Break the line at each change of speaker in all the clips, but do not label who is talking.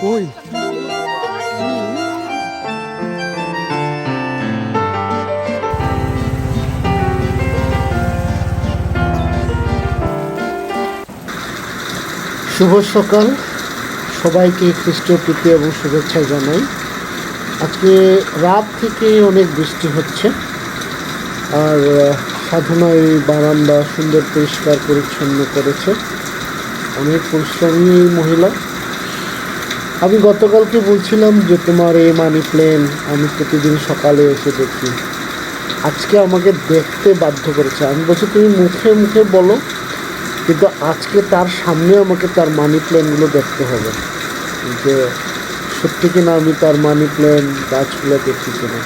কই? শুভ সকাল। সবাইকে খ্রিস্টীয় প্রীতি এবং শুভেচ্ছা জানাই। আজকে রাত থেকে অনেক বৃষ্টি হচ্ছে। আর আহ, সাধনা এই বারান্দা সুন্দর পরিষ্কার পরিচ্ছন্ন করেছে। অনেক পরিশ্রমী মহিলা। আমি গতকালকে বলছিলাম যে তোমার এই মানি প্লেন আমি প্রতিদিন সকালে এসে দেখি। আজকে আমাকে দেখতে বাধ্য করেছে। আমি বলছি, তুমি মুখে মুখে বলো, কিন্তু আজকে তার সামনে আমাকে তার মানি প্ল্যানগুলো দেখতে হবে। যে সত্যি কিনা আমি তার মানি প্ল্যান গাছগুলো দেখি কিনা?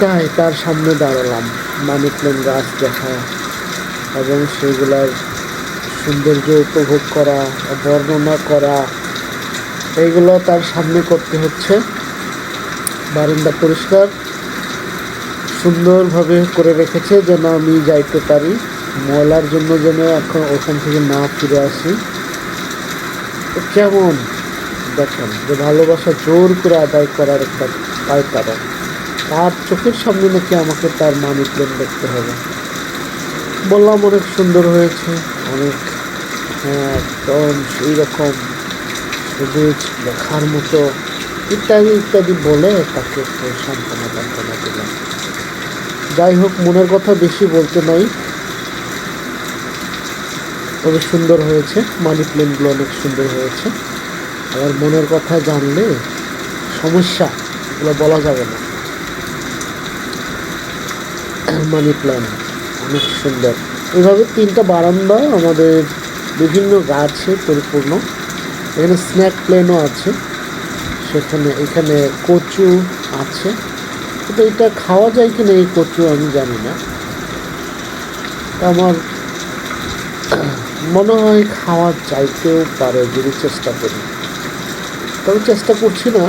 তাই তার সামনে দাঁড়ালাম। মানি প্ল্যান গাছ দেখা এবং সেগুলার সৌন্দর্য উপভোগ করা, বর্ণনা করা এইগুলো তার সামনে করতে হচ্ছে। বারান্দা পরিষ্কার, সুন্দরভাবে করে রেখেছে যেন আমি যাইতে পারি। ময়লার জন্য যেন এখন ওখান থেকে না ফিরে আসি। কেমন? দেখেন, যে ভালোবাসা জোর করে আদায় করার একটা পায় কারণ তার চোখের সামনে নাকি আমাকে তার মানি প্লেন দেখতে হবে। বললাম অনেক সুন্দর হয়েছে, অনেক হ্যাঁ একদম সেই রকম সবুজ দেখার মতো ইত্যাদি ইত্যাদি বলে তাকে সান্ত্বনা টান্তনা দিলাম। যাই হোক, মনের কথা বেশি বলতে নাই তবে সুন্দর হয়েছে, মানি প্লেনগুলো অনেক সুন্দর হয়েছে। আবার মনের কথা জানলে সমস্যা, এগুলো বলা যাবে না। মানি প্ল্যান অনেক সুন্দর। এভাবে তিনটা বারান্দা আমাদের বিভিন্ন গাছে পরিপূর্ণ। এখানে স্ন্যাক প্লেনও আছে। সেখানে, এখানে কচু আছে। কিন্তু এটা খাওয়া যায় কি না এই কচু আমি জানি না। আমার মনে হয় খাওয়া চাইতেও পারে যদি চেষ্টা করি। তবে চেষ্টা করছি না,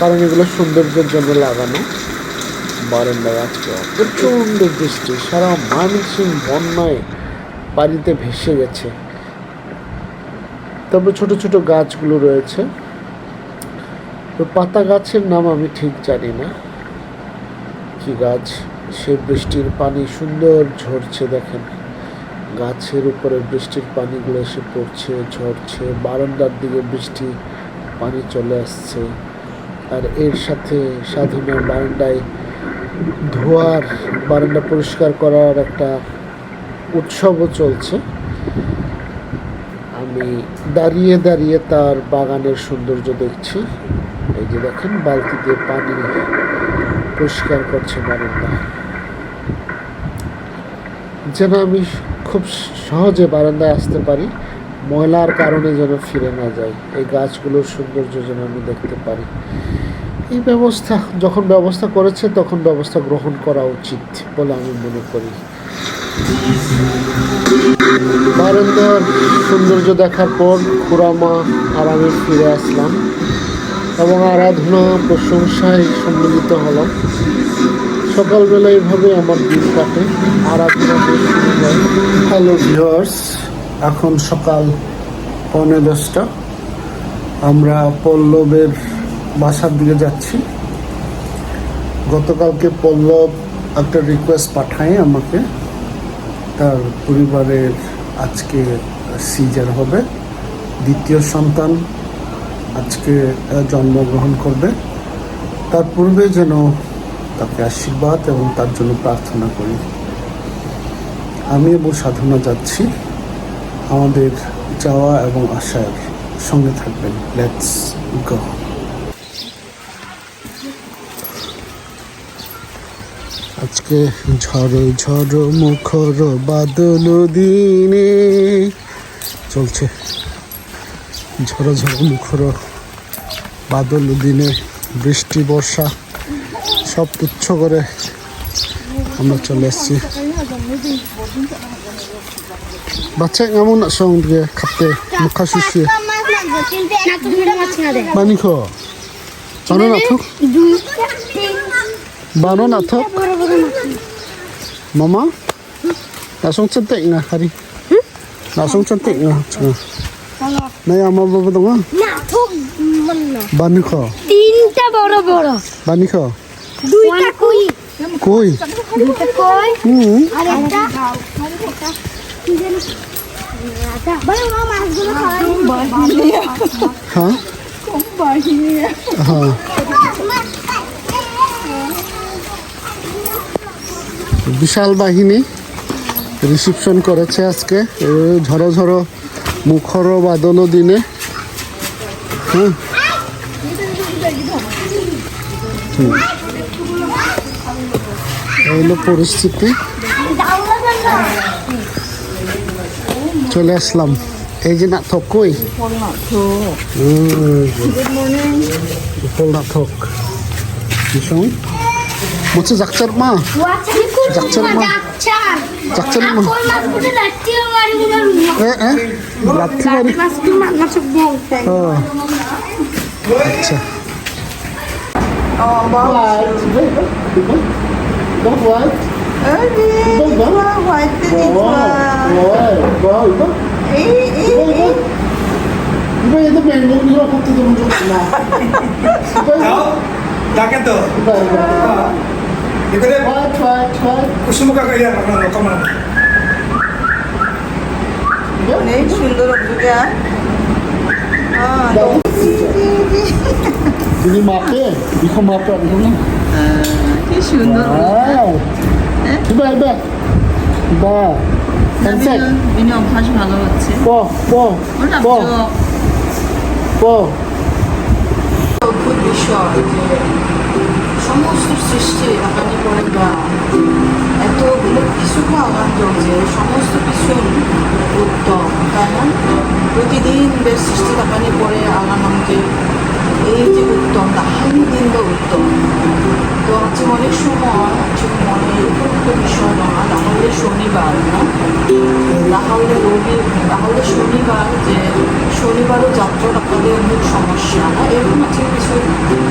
কারণ এগুলো সৌন্দর্যের জন্য লাগানো। বারান্দায় আজকে প্রচণ্ড বৃষ্টি, সারা ময়মনসিং বন্যায় বাড়িতে ভেসে গেছে। তবে ছোট ছোট গাছগুলো রয়েছে। তো পাতা গাছের নাম আমি ঠিক জানি না। কি গাছ? সে বৃষ্টির পানি সুন্দর ঝরছে দেখেন। গাছের উপরে বৃষ্টির পানিগুলো এসে পড়ছে, ঝরছে, বারান্দার দিকে বৃষ্টি পানি চলে আসছে। আর এর সাথে সাধনার বারান্দায় ধোয়ার, বারান্দা পরিষ্কার করার একটা উৎসবও চলছে। আমি দাঁড়িয়ে দাঁড়িয়ে তার বাগানের সৌন্দর্য দেখছি। এই যে দেখেন বালতি দিয়ে পানি পরিষ্কার করছে বারান্দা। যেন আমি খুব সহজে বারান্দায় আসতে পারি, ময়লার কারণে যেন ফিরে না যাই। এই গাছগুলোর সৌন্দর্য যেন আমি দেখতে পারি। এই ব্যবস্থা, যখন ব্যবস্থা করেছে, তখন ব্যবস্থা গ্রহণ করা উচিত বলে আমি মনে করি। বারান্দার সৌন্দর্য দেখার পর খুড়ামা আর আমি ফিরে আসলাম এবং আরাধনা প্রশংসায় সম্মিলিত হলাম। সকালবেলা এইভাবে আমার দিন কাটে। আরাধনা হয় হ্যালো ভিউয়ার্স, এখন সকাল পৌনে দশটা। আমরা পল্লবের বাসার দিকে যাচ্ছি। গতকালকে পল্লব একটা রিকোয়েস্ট পাঠায় আমাকে। তার পরিবারের আজকে সিজার হবে। দ্বিতীয় সন্তান আজকে জন্মগ্রহণ করবে। তার পূর্বে যেন তাকে আশীর্বাদ এবং তার জন্য প্রার্থনা করি। আমি এবং সাধনা যাচ্ছি। আমাদের যাওয়া এবং আসার সঙ্গে থাকবেন। লেটস গো আজকে ঝড়ো ঝড়ো মুখর বাদল দিনে চলছে। ঝড়ো ঝড়ো মুখর বাদল দিনে, বৃষ্টি, বর্ষা, সব তুচ্ছ করে আমরা চলে এসেছি। বাচ্চা, কেমন সঙ্গে খাতে মুখা শুষিয়ে। পানি খো বানো না, থাক। বানো না, থাক। মামা 나성 cantik nga hari nasong cantik nga Nay ama ba ba nga
সামান্য
বানি খ
তিনটা বড় বড়
বানি খ
দুইটা কই
কই
দুইটা কই
হুম
আর একটা কি জানি আচ্ছা বলে মা মাছগুলো খাওয়াই
হ্যাঁ হ্যাঁ বিশাল বাহিনী রিসিপশন করেছে আজকে। ঝড়ো ঝড়ো মুখর বাদল দিনে। হুম। এই পরিস্থিতি। চলে আসলাম। এই যে না থক কই না থক
যাচ্ছেন
মা। Eh eh Oh
Oh,
যাও ডাকে তো
Iba iba
এখানে
White white white
কুসুম কাকা ইয়া কমান
অনেক সুন্দর অভিজ্ঞতা হ্যাঁ
Ini mape Biko mape Biko na
কি সুন্দর
Wow Iba iba Iba Kansek
বিনি অভ্যাস ভালো হচ্ছে
Po po po po
অদ্ভুত বিষয় যে সমস্ত সৃষ্টি আপনি পড়ে বা এত কিছু আহ্বান যে সমস্ত কিছু উত্তম। না প্রতিদিন বেশ সৃষ্টি আকারে পরে আনাম যে এই যে উত্তম তাহলে দিন বা উত্তম। তো আছে অনেক সময় মনে একটা বিষয় না তাহলে শনিবার না তাহলে রবি তাহলে শনিবার যে শনিবারও যাত্রা আপনাদের অনেক সমস্যা, না? এরকম আছে কিছু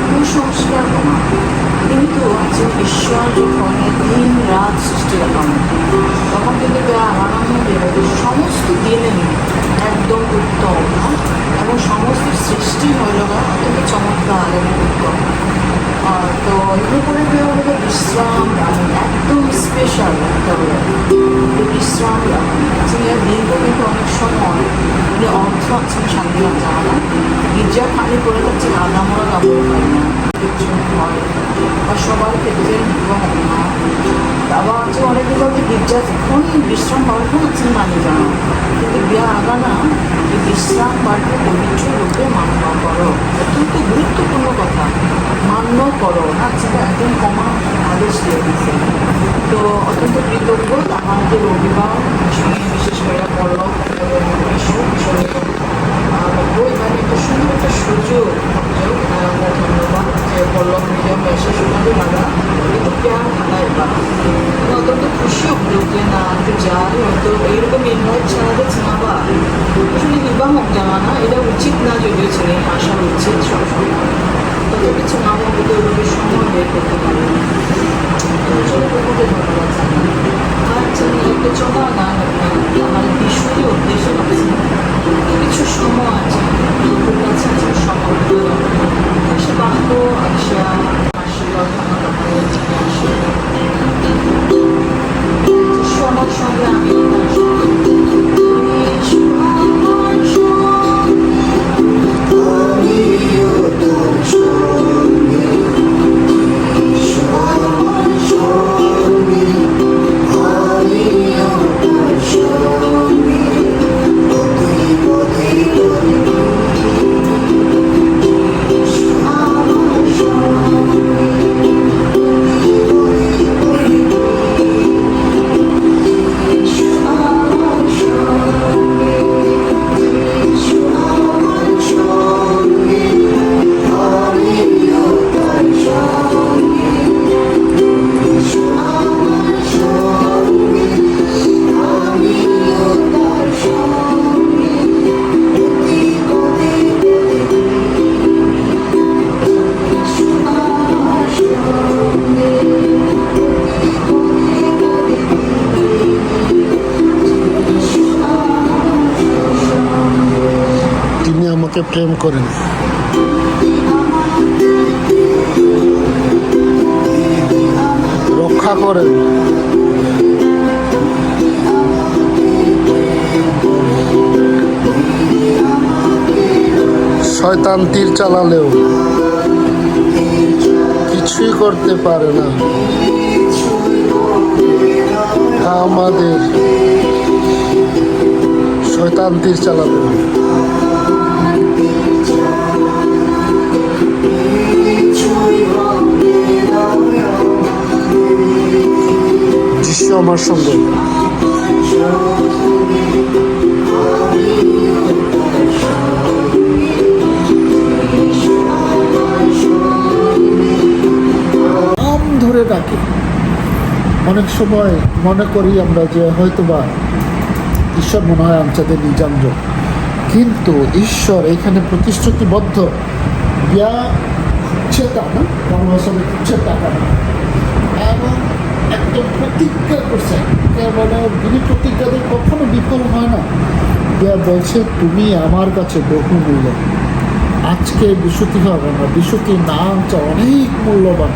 কুসংস্কার কমা কিন্তু আছে ঈশ্বর যখন দিন রাত সৃষ্টি রাখানো তখন কিন্তু বেরোবে সমস্ত দিনে একদম উত্তম এবং সমস্ত সৃষ্টি হইল না অত্যন্ত চমৎকার এবং উত্তম। তো এগুলো করে হলো বিশ্রাম রাখুন একদম স্পেশাল হলো বিশ্রাম রাখুন যিনি দীর্ঘ কিন্তু অনেক সময় উনি অর্থ আছে শান্তি জানা না। গির্জা খালি করে যাচ্ছেন আদামরা কাপড় পাই না কিছু হয় বা সবার ক্ষেত্রে বিবাহ না আবার হচ্ছে অনেকগুলো হচ্ছে গির্জা যখন বিশ্রাম পাওয়ার আছেন মানে জানা কিন্তু বিয়া আগা না এই বিশ্রাম বাড়িতে পবিত্র রূপে মান্য করো। অত্যন্ত গুরুত্বপূর্ণ কথা। মান্য করো। না যেটা একদম কমা আদেশ দিয়ে দিচ্ছে তো অত্যন্ত কৃতজ্ঞ। আমার যে রবিবার বিশেষ করে পড়ল
প্রেম করেন। রক্ষা করেন। শয়তান তীর চালালেও কিছুই করতে পারে না। আমাদের শয়তান তীর চালাবে। আমার সঙ্গে। নাম ধরে ডাকে। অনেক সময় মনে করি আমরা যে হয়তোবা ঈশ্বর মনে হয় আমচাদের নিজাঞ্জ কিন্তু ঈশ্বর এখানে প্রতিশ্রুতিবদ্ধ। ইয়া চেতা না বাংলা ভাষাতে চেতা না এবং একদম প্রতিজ্ঞা করছে। মানে যিনি প্রতিজ্ঞা দিয়ে কখনো বিফল হয় না। ইয়া বলছে, তুমি আমার কাছে বহু মূল্য আজকে বিশুতি হবে না। বিশুতি নামটা অনেক মূল্যবান।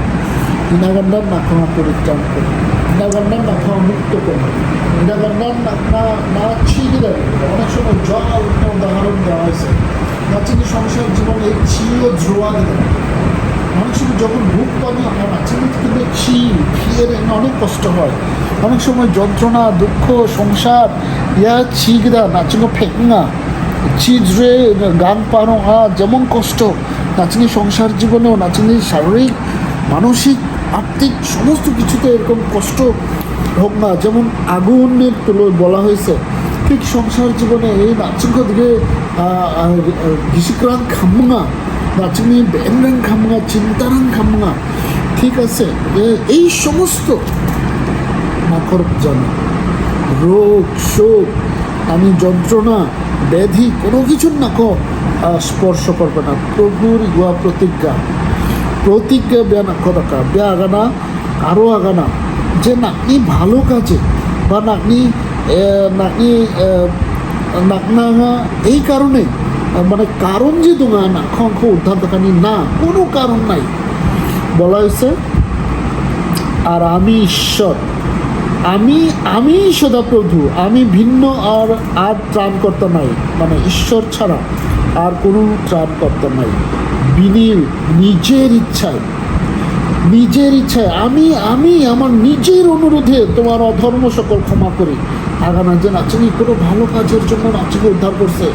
দিনাগন্ডার নাখামা পরিত্রাণ করে। দিনাগন্ডার নাখামা মুক্ত করে। দিনাগন্ডার না না ছিঁড়ে অনেক সময় জল উদাহরণ দেওয়া হয়েছে। নাচিনি সংসার জীবনে এই ছিও ধ্রুয়া দিতে অনেক সময় যখন ভূক পানি হয় নাচিনি কিন্তু ছি ফিয়ের অনেক কষ্ট হয়। অনেক সময় যন্ত্রণা, দুঃখ, সংসার, ইয়া ছিগদা নাচিনো ফেকনা চিজরে গান পানো হা যেমন কষ্ট। নাচনি সংসার জীবনেও নাচনি শারীরিক, মানসিক আর্থিক সমস্ত কিছুতে এরকম কষ্ট হোক না। যেমন আগুনের তুলো বলা হয়েছে ঠিক সংসার জীবনে এই নাচিঙ্গ দিকে গিসিক্রান খামুঙা নাচিনি ব্যাংরাং খামুঙা চিন্তারাং খামুঙা। ঠিক আছে এই সমস্ত মাকড় জানা। রোগ শোক আমি যন্ত্রণা ব্যাধি কোনো কিছুর না স্পর্শ করবে না। প্রভুর ইয়া প্রতিজ্ঞা। প্রতিজ্ঞা ব্যান কথা ব্যায়া আগানা আরও আগানা। যে নাকনি ভালো কাজে বা নাকনি আহ, আহ, নাকনাঙা এই কারণে মানে কারণ যে তোমার নাক অঙ্ক উদ্ধার দেখানি না কোনো কারণ নাই। বলা হয়েছে আর আমি ঈশ্বর আমি আমি সদাপ্রভু আমি ভিন্ন আর আর ত্রাণকর্তা নাই। মানে ঈশ্বর ছাড়া আর কোনো ত্রাণকর্তা নাই। বিনি নিজের ইচ্ছায় নিজের ইচ্ছায় আমি আমি আমার নিজের অনুরোধে তোমার অধর্ম সকল ক্ষমা করি। আগানা যে নাচনি, কোনো ভালো কাজের জন্য নাচকে উদ্ধার করছে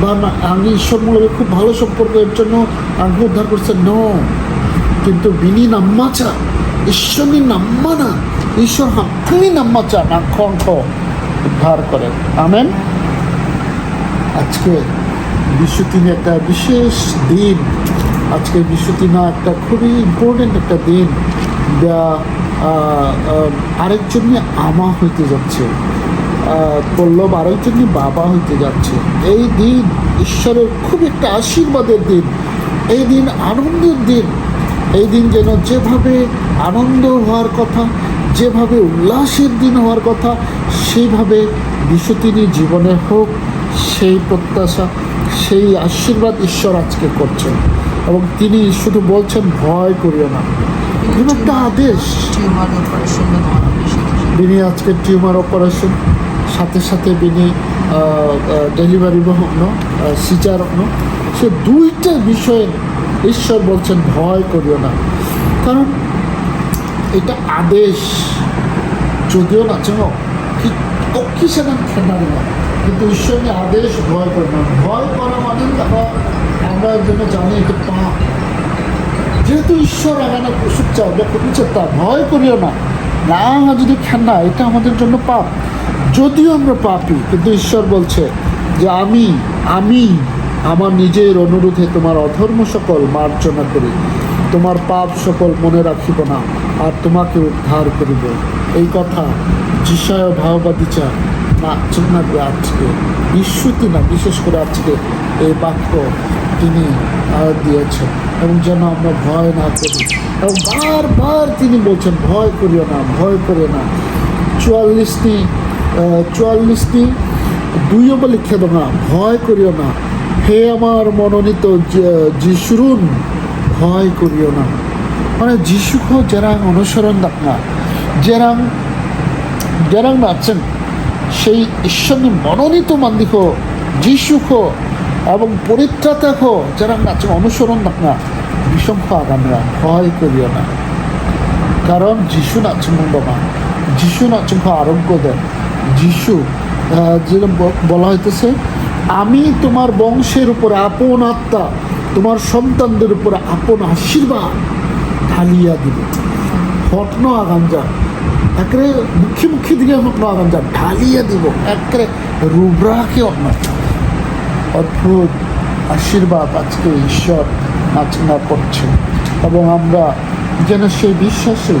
বা আমি ঈশ্বরমূলকে খুব ভালো সম্পর্কের জন্য আমাকে উদ্ধার করছে ন কিন্তু বিনি নাম্মাচা ঈশ্বরনি নাম্মা না ঈশ্বর হাঁকনি নাম্মাচা না খঙ্খ উদ্ধার করেন আমেন? আজকে বিশ্ব তিনি একটা বিশেষ দিন। আজকে বিশ্ব তিনা একটা খুবই ইম্পর্টেন্ট একটা দিন। যা আরেকজনই আমা হইতে যাচ্ছে। আহ, পল্লব আরেকজনই বাবা হইতে যাচ্ছে। এই দিন ঈশ্বরের খুব একটা আশীর্বাদের দিন। এই দিন আনন্দের দিন। এই দিন যেন যেভাবে আনন্দ হওয়ার কথা যেভাবে উল্লাসের দিন হওয়ার কথা সেইভাবে বিশ্বতিনী জীবনে হোক সেই প্রত্যাশা সেই আশীর্বাদ ঈশ্বর আজকে করছেন। এবং তিনি শুধু বলছেন ভয় করিও না। একটা আদেশ। বিনি আজকে টিউমার অপারেশন সাথে সাথে বিনি ডেলিভারি হন সিজার হন সে দুইটা বিষয়ে ঈশ্বর বলছেন, ভয় করিও না। কারণ এটা আদেশ। যদিও না চেন কি অকিসান খেলার না। কিন্তু ঈশ্বরের আদেশ ভয় করে না। ভয় করা মানে দেখো, আমরা যেন জানি এটা পাপ যেহেতু ঈশ্বর আগানা কুসুক চাও কুচেত্তা ভয় করিও না। না, যদি খেনা এটা আমাদের জন্য পাপ। যদিও আমরা পাপি, কিন্তু ঈশ্বর বলছে যে আমি আমি আমার নিজের অনুরোধে তোমার অধর্ম সকল মার্জনা করি, তোমার পাপ সকল মনে রাখিব না, আর তোমাকে উদ্ধার করিব। এই কথা যিশয় ভাওবাদিচা না চিন্নাবে আজকে বিশ্বতি না, বিশেষ করে আজকে এই বাক্য তিনি দিয়েছেন। এবং যেন আমরা ভয় না করি, এবং বারবার তিনি বলছেন, ভয় করিও না, ভয় করিও না। চুয়াল্লিশটি চুয়াল্লিশটি বলে লিখে দেবো না, ভয় করিও না। হে আমার মনোনীত যিশুরুন, ভয় করিও না। মানে যিশুখ যারা অনুসরণ না। যারা যারা আছেন, সেই ঈশ্বরনি মনোনীত মান্দিখ যিশুখ এবং পরিত্রাতাখ যারা আছে অনুসরণ না। বিসংখ আগামীরা, ভয় করিও না। কারণ যিশু নাচুন বাবা। যিশু নাচুন আরোগ্য দেন। যিশু যেরকম বলা হইতেছে, আমি তোমার বংশের উপরে আপন আত্মা, তোমার সন্তানদের উপরে আপন আশীর্বাদ ঢালিয়া দিব। হটন আগান যা একেবারে মুখে মুখে দিকে হটন আগান যা ঢালিয়া দিব একরে রুবরাকে অন্য অদ্ভুত আশীর্বাদ আজকে ঈশ্বর নাচনা করছে এবং আমরা যেন সেই বিশ্বাসে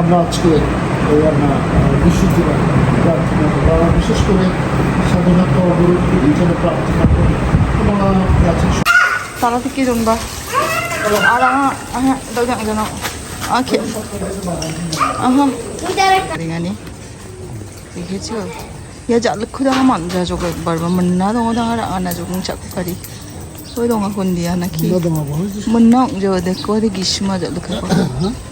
আমরা আজকে বিশুদ্ধি প্রার্থনা করি। বিশেষ করে স্বাধীনতা অবরোধগুলি যেন প্রার্থনা করি
তারা থেকে জনবা আর হ্যাঁ দাও জানো জানো আহা রিঙানি দেখেছ মন্না যে দেখো জাল
তো ইয়া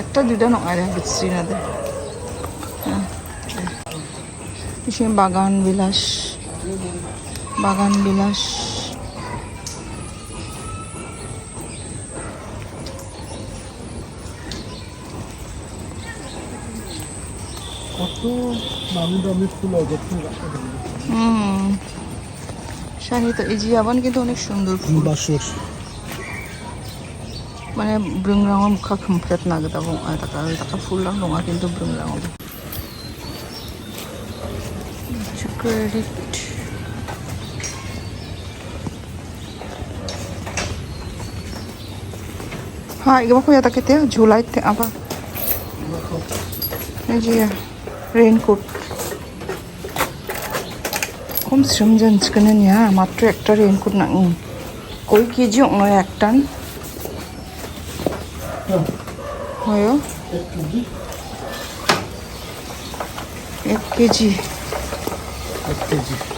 একটা দুইটা নয় বিচ্ছি না দে। সে বাগান বিলাস বাগান বিলাস।
কত দামি দামি ফুল রাখা
হুম এই জিয়াবান কিন্তু অনেক সুন্দর ফুল।
বাসর
माने ब्रोंग्राङाव मुखा खोमफ्रेब नागिरदाबो दाखा दाखा फुलां नङा खिन्थु ब्रोंग्राङाव क्रेडिट हाँ ये बाको याद कहते हैं झूला इतने आप जी रेनकोट कम श्रम जन चिकन मात्र एक रेनकोट ना
कोई कीजिए एक टन 봐요. 예쁘지?
예쁘지?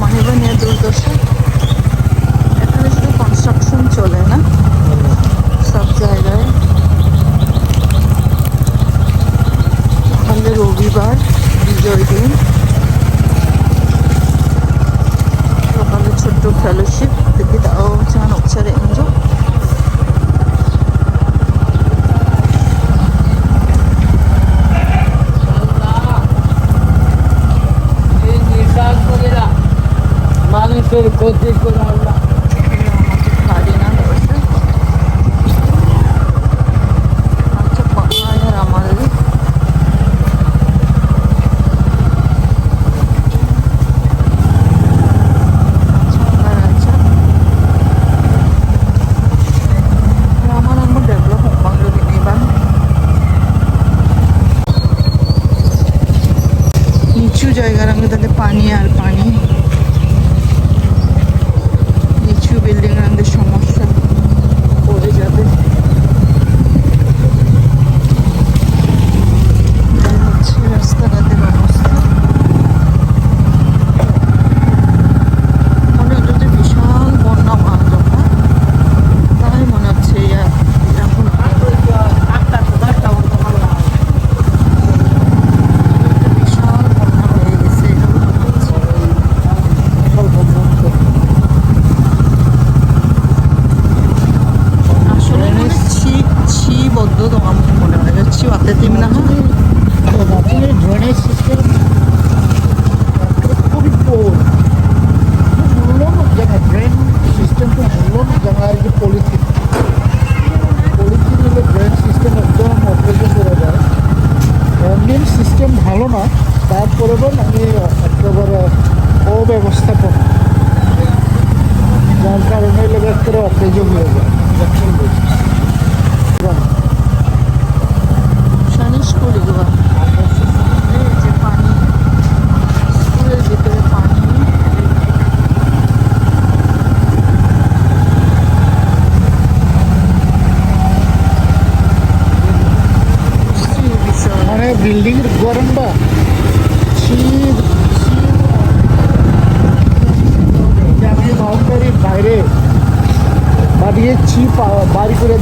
রামানিবা নিয়ে দুর্দশা। এখানে শুধু কনস্ট্রাকশন চলে না, সব জায়গায়। তাহলে রবিবার, বিজয় দিন। সকালে ছোট্ট ফেলোশিপ থেকে তাও চান উপচারে এনজয়
মানুষের ক্ষতি করে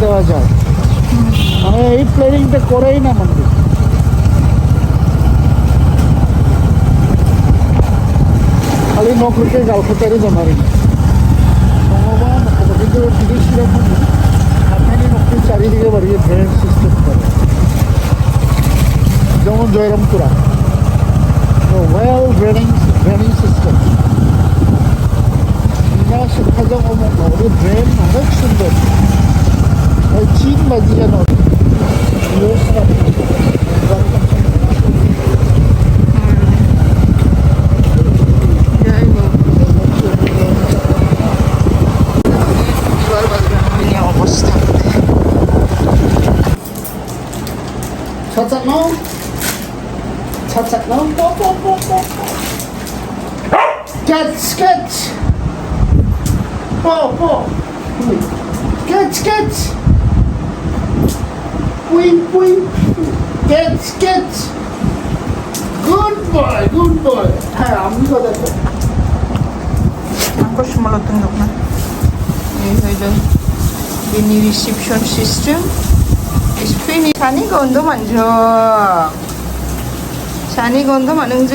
দেওয়া যায়। মানে এই প্ল্যানিংটা করেই না মন্দির। খালি নকলকে গাল খেতারে জমারি। চারিদিকে বাড়িয়ে ড্রেন সিস্টেম করে। যেমন Jayrampura. Well draining draining system না শিক্ষাজম ওদের ড্রেন অনেক সুন্দর। Çin Medyen oldu. Çatak ne? Çatak ne? Bop bop bop bop. Geç geç. Bop bop. Geç geç. Puing, puing. Catch, catch. Good boy, good boy. হ্যাঁ আমি কথা
আকর্ষ মূলত আপনার এই হইল বিনি রিসিপশন সিস্টেম স্পিনি সানি গন্ধ মানজ সানি গন্ধ মানজ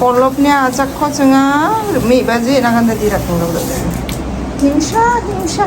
কলপনি আচাক্ষ চঙা। মেয়েবা যে এনাকান দিয়ে রাখুন। হিংসা হিংসা।